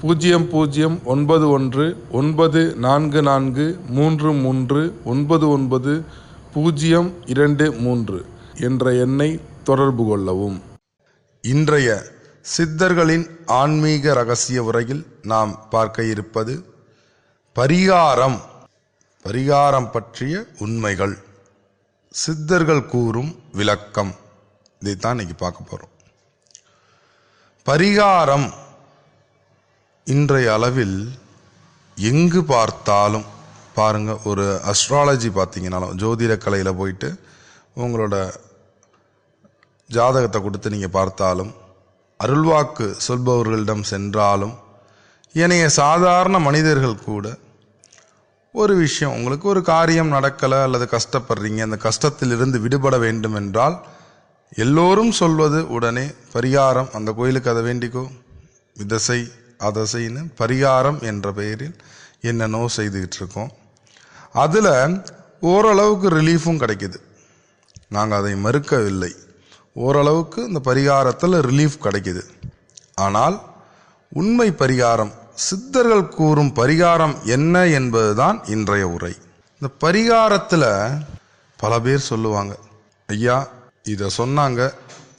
பூஜ்ஜியம் பூஜ்ஜியம் ஒன்பது ஒன்று ஒன்பது நான்கு நான்கு மூன்று மூன்று ஒன்பது ஒன்பது பூஜ்ஜியம் இரண்டு மூன்று என்ற எண்ணை தொடர்பு கொள்ளவும். இன்றைய சித்தர்களின் ஆன்மீக ரகசிய உரையில் நாம் பார்க்க இருப்பது பரிகாரம் பரிகாரம் பற்றிய உண்மைகள். சித்தர்கள் கூறும் விளக்கம். இதைத்தான் இன்னைக்கு பார்க்க போகிறோம் பரிகாரம் இன்றைய அளவில் எங்கு பார்த்தாலும் பாருங்க ஒரு அஸ்ட்ராலஜி பார்த்தீங்கனாலும் ஜோதிட கலையில் போயிட்டு உங்களோட ஜாதகத்தை கொடுத்து நீங்கள் பார்த்தாலும் அருள்வாக்கு சொல்பவர்களிடம் சென்றாலும் ஏனைய சாதாரண மனிதர்கள் கூட ஒரு விஷயம் உங்களுக்கு ஒரு காரியம் நடக்கலை அல்லது கஷ்டப்படுறீங்க அந்த கஷ்டத்திலிருந்து விடுபட வேண்டும் என்றால் எல்லோரும் சொல்வது உடனே பரிகாரம் அந்த கோயிலுக்கு அதை வேண்டிக்கோ அதை செய்யணும் பரிகாரம் என்ற பெயரில் என்னென்னோ செய்துக்கிட்டு இருக்கோம் அதில் ஓரளவுக்கு ரிலீஃபும் கிடைக்கிது. நாங்கள் அதை மறுக்கவில்லை. ஓரளவுக்கு இந்த பரிகாரத்தில் ரிலீஃப் கிடைக்கிது. ஆனால் உண்மை பரிகாரம் சித்தர்கள் கூறும் பரிகாரம் என்ன என்பதுதான் இன்றைய உரை. இந்த பரிகாரத்தில் பல பேர் சொல்லுவாங்க ஐயா இதை சொன்னாங்க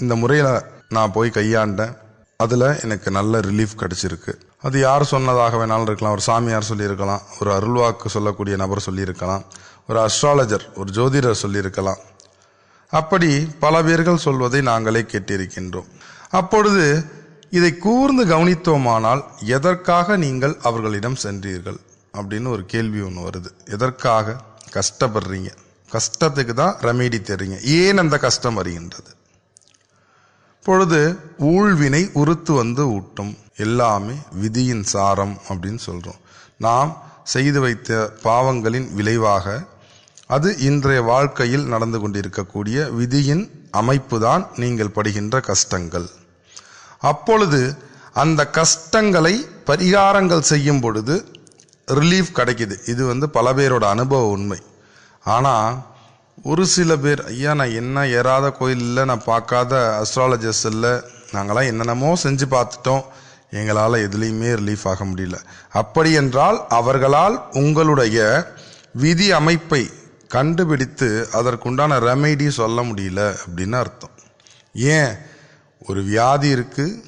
இந்த முறையில் நான் போய் கையாண்டேன். அதில் எனக்கு நல்ல ரிலீஃப் கிடச்சிருக்கு. அது யார் சொன்னதாக வேணாலும் இருக்கலாம். ஒரு சாமியார் சொல்லியிருக்கலாம். ஒரு அருள்வாக்கு சொல்லக்கூடிய நபர் சொல்லியிருக்கலாம். ஒரு அஸ்ட்ராலஜர் ஒரு ஜோதிடர் சொல்லியிருக்கலாம். அப்படி பல பேர்கள் சொல்வதை நாங்களே கேட்டிருக்கின்றோம். அப்பொழுது இதை கூர்ந்து கவனித்தோமானால் எதற்காக நீங்கள் அவர்களிடம் சென்றீர்கள்? அப்படின்னு ஒரு கேள்வி ஒன்று வருது. எதற்காக? கஷ்டப்படுறீங்க. கஷ்டத்துக்கு தான் ரெமெடி தெரியுங்க ஏன் அந்த கஷ்டம் வருகின்றது? பொழுது ஊழ்வினை உறுத்து வந்து ஊட்டும். எல்லாமே விதியின் சாரம் அப்படின்னு சொல்றோம். நாம் செய்து வைத்த பாவங்களின் விளைவாக அது இன்றைய வாழ்க்கையில் நடந்து கொண்டிருக்கக்கூடிய விதியின் அமைப்பு தான் நீங்கள் படுகின்ற கஷ்டங்கள். அப்பொழுது அந்த கஷ்டங்களை பரிகாரங்கள் செய்யும் பொழுது ரிலீஃப் கிடைக்குது. இது வந்து பல பேரோட அனுபவ உண்மை. ஆனால் ஒரு சில பேர் ஐயா நான் என்ன ஏறாத கோயில் இல்லை நான் பார்க்காத அஸ்ட்ராலஜர்ஸ் இல்லை. நாங்களாம் என்னென்னமோ செஞ்சு பார்த்துட்டோம். எங்களால் எதுலேயுமே ரிலீஃப் ஆக முடியல. அப்படி என்றால் அவர்களால் உங்களுடைய விதி அமைப்பை கண்டுபிடித்து அதற்குண்டான ரெமெடி சொல்ல முடியல அப்படின்னு அர்த்தம். ஏன்? ஒரு வியாதி இருக்குது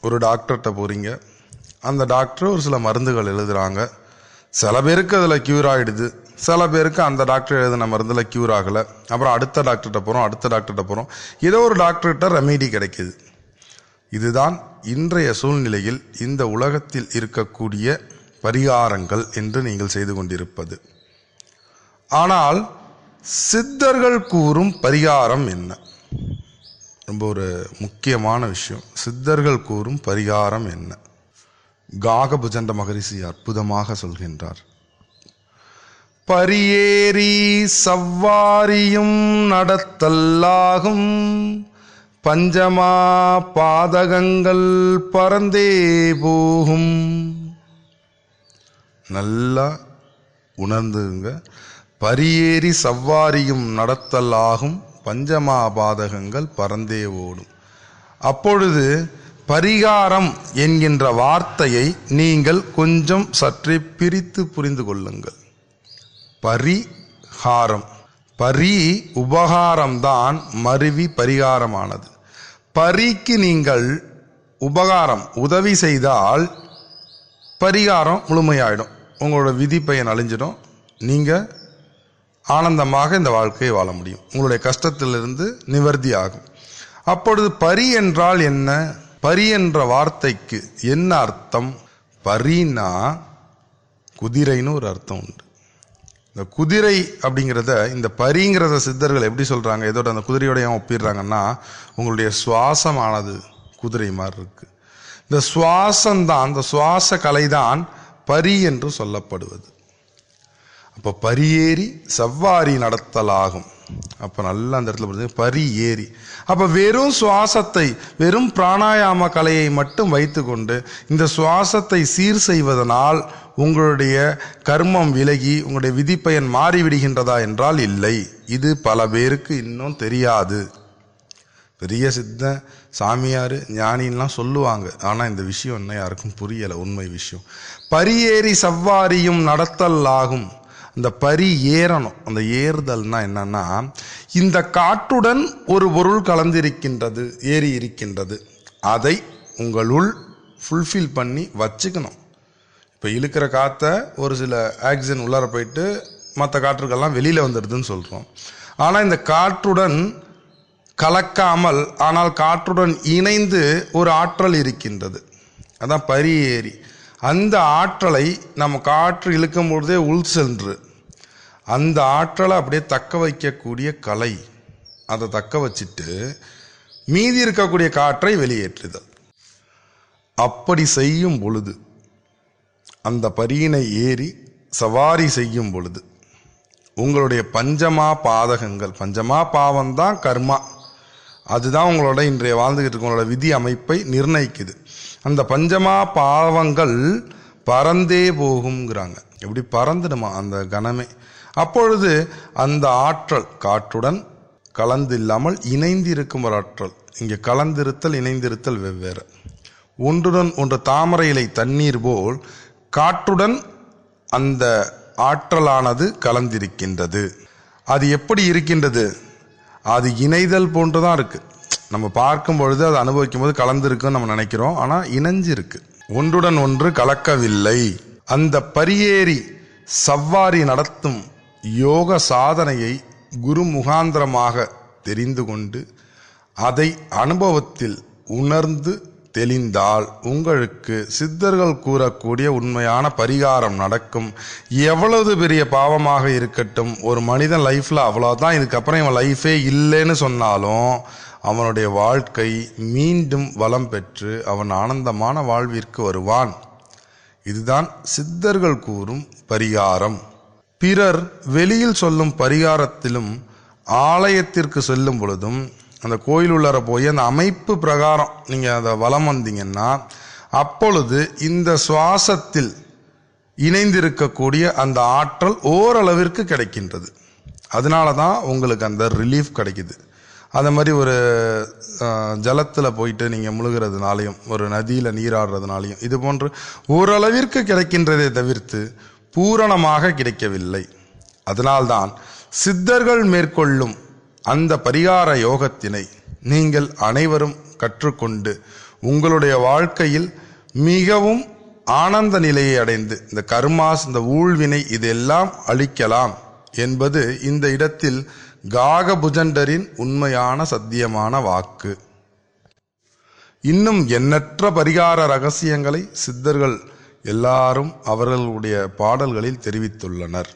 ஒரு டாக்டர்கிட்ட போகிறீங்க அந்த டாக்டர் ஒரு சில மருந்துகள் எழுதுறாங்க. சில பேருக்கு அதில் க்யூர் ஆகிடுது சில பேருக்கு அந்த டாக்டர் எழுதின மருந்தில் க்யூர் ஆகலை. அப்புறம் அடுத்த டாக்டர்கிட்ட போகிறோம் அடுத்த டாக்டர்கிட்ட போகிறோம் ஏதோ ஒரு டாக்டர்கிட்ட ரெமெடி கிடைக்குது. இதுதான் இன்றைய சூழ்நிலையில் இந்த உலகத்தில் இருக்கக்கூடிய பரிகாரங்கள் என்று நீங்கள் செய்து கொண்டிருப்பது. ஆனால் சித்தர்கள் கூறும் பரிகாரம் என்ன? ரொம்ப ஒரு முக்கியமான விஷயம். சித்தர்கள் கூறும் பரிகாரம் என்ன? காகபுஜண்ட மகரிஷி அற்புதமாக சொல்கின்றார். பரியேறி சவ்வாரியும் நடத்தல்லாகும். பஞ்சமா பாதகங்கள் பறந்தே போகும். நல்லா உணர்ந்துங்க. பரியேறி சவ்வாரியும் நடத்தலாகும் பஞ்சமா பாதகங்கள் பறந்தே ஓடும். அப்பொழுது பரிகாரம் என்கின்ற வார்த்தையை நீங்கள் கொஞ்சம் சற்றே பிரித்து புரிந்து கொள்ளுங்கள். பரிகாரம். பரி உபகாரம்தான் மருவி பரிகாரமானது. பரிக்கு நீங்கள் உபகாரம் உதவி செய்தால் பரிகாரம் முழுமையாயிடும். உங்களோட விதி பயன் அழிஞ்சிடும். நீங்கள் ஆனந்தமாக இந்த வாழ்க்கையை வாழ முடியும். உங்களுடைய கஷ்டத்திலிருந்து நிவர்த்தி ஆகும். அப்பொழுது பரி என்றால் என்ன? பரி என்ற வார்த்தைக்கு என்ன அர்த்தம்? பரினா குதிரைன்னு ஒரு அர்த்தம் உண்டு. இந்த குதிரை அப்படிங்கிறத இந்த பரிங்கிறத சித்தர்கள் எப்படி சொல்கிறாங்க இதோட அந்த குதிரையோட ஏன் ஒப்பிடுறாங்கன்னா உங்களுடைய சுவாசமானது குதிரை மாதிரி இருக்குது இந்த சுவாசம்தான் அந்த சுவாச கலை தான் பரி என்று சொல்லப்படுவது. அப்போ பரியேறி செவ்வாரி நடத்தல் ஆகும் அப்போ நல்லா அந்த இடத்துல புரியுது பரி ஏறி. அப்போ வெறும் சுவாசத்தை வெறும் பிராணாயாம கலையை மட்டும் வைத்துக்கொண்டு இந்த சுவாசத்தை சீர் செய்வதனால் உங்களுடைய கர்மம் விலகி உங்களுடைய விதிப்பயன் மாறிவிடுகின்றதா என்றால் இல்லை. இது பல பேருக்கு இன்னும் தெரியாது. பெரிய சித்த சாமியார் ஞானின்லாம் சொல்லுவாங்க. ஆனால் இந்த விஷயம் என்ன யாருக்கும் புரியலை உண்மை விஷயம். பரியேறி சவ்வாரியும் நடத்தல் ஆகும். அந்த பரி ஏறணும். அந்த ஏறுதல்னா என்னன்னா இந்த காற்றுடன் ஒரு பொருள் கலந்திருக்கின்றது ஏறி இருக்கின்றது அதை உங்களுள் ஃபுல்ஃபில் பண்ணி வச்சுக்கணும். இப்போ இழுக்கிற காற்றை ஒரு சில ஆக்சிஜன் உள்ளார போயிட்டு மற்ற காற்றுக்கெல்லாம் வெளியில் வந்துடுதுன்னு சொல்கிறோம் ஆனால் இந்த காற்றுடன் கலக்காமல் ஆனால் காற்றுடன் இணைந்து ஒரு ஆற்றல் இருக்கின்றது. அதான் ஏறி. அந்த ஆற்றலை நம்ம காற்று இழுக்கும் பொழுதே உள் சென்று அந்த ஆற்றலை அப்படியே தக்க வைக்கக்கூடிய கலை அதை தக்க வச்சுட்டு மீதி இருக்கக்கூடிய காற்றை வெளியேற்றுதல். அப்படி செய்யும் பொழுது அந்த பரியினை ஏறி சவாரி செய்யும் பொழுது உங்களுடைய பஞ்சமா பாதகங்கள் பஞ்சமா பாவம் தான் கர்மா. அதுதான் உங்களோட இன்றைய வாழ்ந்துகிட்டு இருக்கவங்களோட விதி அமைப்பை நிர்ணயிக்குது. அந்த பஞ்சமா பாவங்கள் பறந்தே போகுங்கிறாங்க எப்படி பறந்துடுமா அந்த கணமே? அப்பொழுது அந்த ஆற்றல் காற்றுடன் கலந்து இல்லாமல் ஒரு ஆற்றல். இங்கே கலந்திருத்தல் இணைந்திருத்தல் வெவ்வேறு. ஒன்றுடன் ஒன்று தாமரை இலை தண்ணீர் போல் காற்றுடன் அந்த ஆற்றலானது கலந்திருக்கின்றது. அது எப்படி இருக்கின்றது? அது இணைதல் போன்று தான் இருக்குது நம்ம பார்க்கும் பொழுது அதை அனுபவிக்கும் போது கலந்துருக்குன்னு நம்ம நினைக்கிறோம். ஆனால் இணைஞ்சு இருக்கு ஒன்றுடன் ஒன்று கலக்கவில்லை. அந்த பரியேறி சவ்வாரி நடத்தும் யோக சாதனையை குரு முகாந்திரமாக தெரிந்து கொண்டு அதை அனுபவத்தில் உணர்ந்து தெளிந்தால் உங்களுக்கு சித்தர்கள் கூறக்கூடிய உண்மையான பரிகாரம் நடக்கும். எவ்வளவு பெரிய பாவமாக இருக்கட்டும் ஒரு மனிதன் லைஃப்பில் அவ்வளோதான் இதுக்கப்புறம் இவன் லைஃபே இல்லைன்னு சொன்னாலும் அவனுடைய வாழ்க்கை மீண்டும் வளம் பெற்று அவன் ஆனந்தமான வாழ்விற்கு வருவான். இதுதான் சித்தர்கள் கூறும் பரிகாரம். பிறர் வெளியில் சொல்லும் பரிகாரத்திலும் ஆலயத்திற்கு செல்லும் பொழுதும் அந்த கோயில் உள்ளார போய் அந்த அமைப்பு பிரகாரம் நீங்கள் அதை வளம் வந்தீங்கன்னா அப்பொழுது இந்த சுவாசத்தில் இணைந்திருக்கக்கூடிய அந்த ஆற்றல் ஓரளவிற்கு கிடைக்கின்றது. அதனால தான் உங்களுக்கு அந்த ரிலீஃப் கிடைக்குது. அதை மாதிரி ஒரு ஜலத்தில் போயிட்டு நீங்கள் முழுகிறதுனாலையும் ஒரு நதியில் நீராடுறதுனாலையும் இது போன்று ஓரளவிற்கு கிடைக்கின்றதை தவிர்த்து பூரணமாக கிடைக்கவில்லை. அதனால்தான் சித்தர்கள் மேற்கொள்ளும் அந்த பரிகார யோகத்தினை நீங்கள் அனைவரும் கற்றுக்கொண்டு உங்களுடைய வாழ்க்கையில் மிகவும் ஆனந்த நிலையை அடைந்து இந்த கர்மாஸ் இந்த ஊழ்வினை இதெல்லாம் அழிக்கலாம் என்பது இந்த இடத்தில் காகபுஜண்டரின் உண்மையான சத்தியமான வாக்கு. இன்னும் எண்ணற்ற பரிகார ரகசியங்களை சித்தர்கள் எல்லாரும் அவர்களுடைய பாடல்களில் தெரிவித்துள்ளனர்.